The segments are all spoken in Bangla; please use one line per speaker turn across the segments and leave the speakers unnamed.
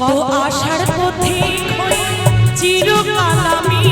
কত আশার পথে চিরকাল আমি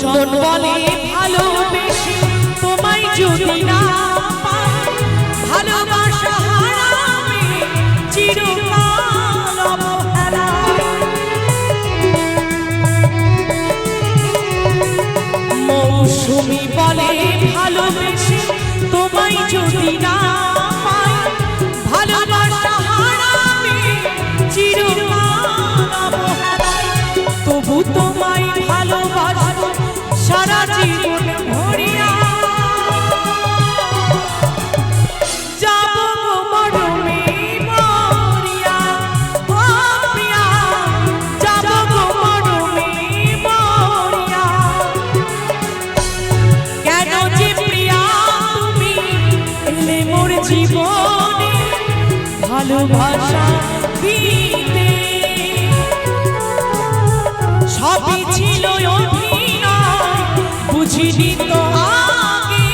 চন্দন বলে ভালোবেসে তোমায় যদি না মৌসুমি বলে ভালোবেসে তোমায় যদি না জীবনে ভালোবাসা দিতে। সবই ছিল বুঝিনি তো আগে।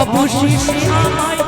অবশেষে আমার